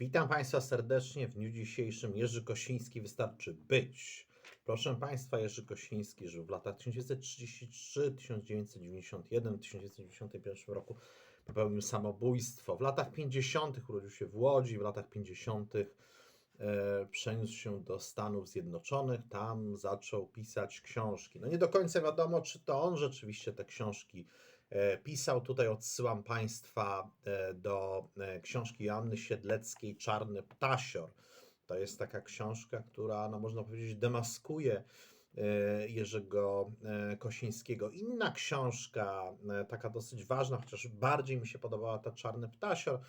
Witam Państwa serdecznie w dniu dzisiejszym. Jerzy Kosiński wystarczy być. Proszę Państwa, Jerzy Kosiński żył w latach 1933, 1991, 1991 roku popełnił samobójstwo. W latach 50. urodził się w Łodzi, w latach 50. E, przeniósł się do Stanów Zjednoczonych, tam zaczął pisać książki. No nie do końca wiadomo, czy to on rzeczywiście te książki pisał. Tutaj odsyłam Państwa e, do e, książki Joanny Siedleckiej Czarny Ptasior. To jest taka książka, która, no można powiedzieć, demaskuje e, Jerzego e, Kosińskiego. Inna książka, e, taka dosyć ważna, chociaż bardziej mi się podobała ta Czarny Ptasior,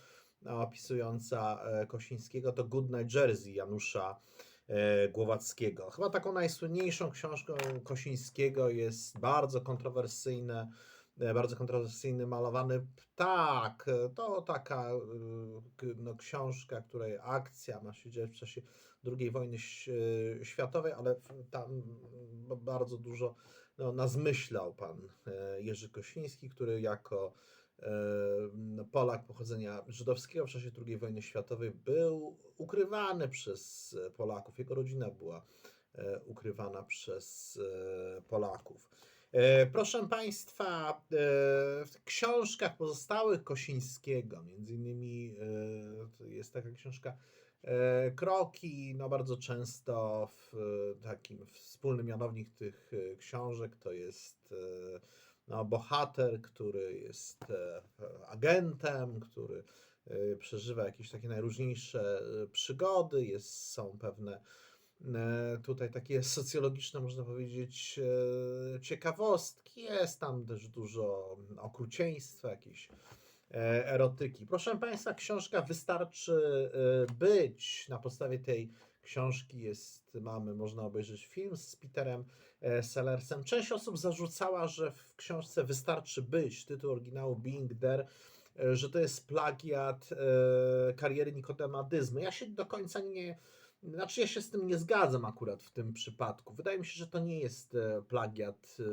opisująca e, Kosińskiego, to Good Night Jersey Janusza e, Głowackiego. Chyba taką najsłynniejszą książką Kosińskiego jest bardzo kontrowersyjne, e, bardzo kontrowersyjny malowany ptak. E, To taka e, no, książka, której akcja ma się dziać w czasie II wojny e, światowej, ale tam bardzo dużo no, nazmyślał pan e, Jerzy Kosiński, który jako e, no, Polak pochodzenia żydowskiego w czasie II wojny światowej był ukrywany przez e, Polaków. Jego rodzina była e, ukrywana przez e, Polaków. E, Proszę Państwa, e, w książkach pozostałych Kosińskiego, między innymi e, jest taka książka Kroki, no bardzo często w takim wspólny mianownik tych książek to jest no, bohater, który jest agentem, który przeżywa jakieś takie najróżniejsze przygody, jest, są pewne tutaj takie socjologiczne, można powiedzieć, e, ciekawostki. Jest tam też dużo okrucieństwa, jakieś e, erotyki. Proszę Państwa, książka Wystarczy e, być. Na podstawie tej książki jest, mamy, można obejrzeć film z Peterem e, Sellersem. Część osób zarzucała, że w książce Wystarczy być, tytuł oryginału Being There, e, że to jest plagiat e, kariery Nikodema Dyzmy. Ja się do końca nie, znaczy ja się z tym nie zgadzam akurat w tym przypadku. Wydaje mi się, że to nie jest e, plagiat e,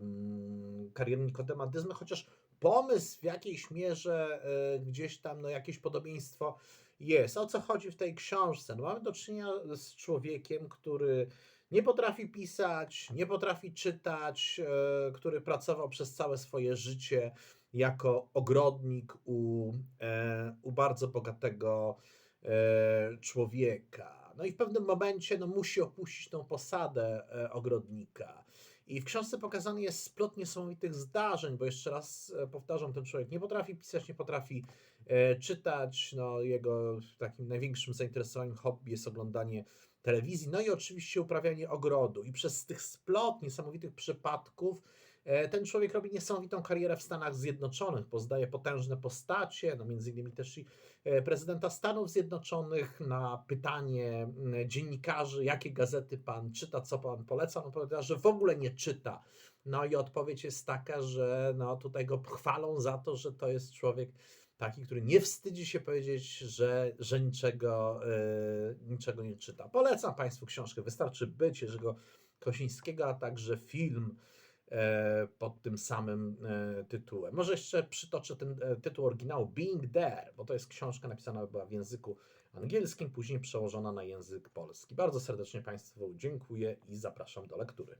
mm, kariery Nikodema chociaż pomysł w jakiejś mierze e, gdzieś tam no, jakieś podobieństwo jest. O co chodzi w tej książce? No, mamy do czynienia z człowiekiem, który nie potrafi pisać, nie potrafi czytać, który pracował przez całe swoje życie jako ogrodnik u, u bardzo bogatego e, No i w pewnym momencie no, musi opuścić tą posadę e, ogrodnika. I w książce pokazany jest splot niesamowitych zdarzeń, bo jeszcze raz e, powtarzam, ten człowiek nie potrafi pisać, nie potrafi e, czytać. No, jego takim największym zainteresowaniem hobby jest oglądanie telewizji, no i oczywiście uprawianie ogrodu. I przez tych splot niesamowitych przypadków ten człowiek robi niesamowitą karierę w Stanach Zjednoczonych, poznaje potężne postacie, no między innymi też i e, prezydenta Stanów Zjednoczonych na pytanie mm, dziennikarzy, jakie gazety pan czyta, co pan poleca, on powiedział, że w ogóle nie czyta. No i odpowiedź jest taka, że no tutaj go chwalą za to, że to jest człowiek taki, który nie wstydzi się powiedzieć, że, że niczego, e, niczego nie czyta. Polecam Państwu książkę Wystarczy być Jerzego Kosińskiego, a także film e, pod tym samym e, tytułem. Może jeszcze przytoczę ten e, tytuł oryginału Being There, bo to jest książka napisana była w języku angielskim, później przełożona na język polski. Bardzo serdecznie Państwu dziękuję i zapraszam do lektury.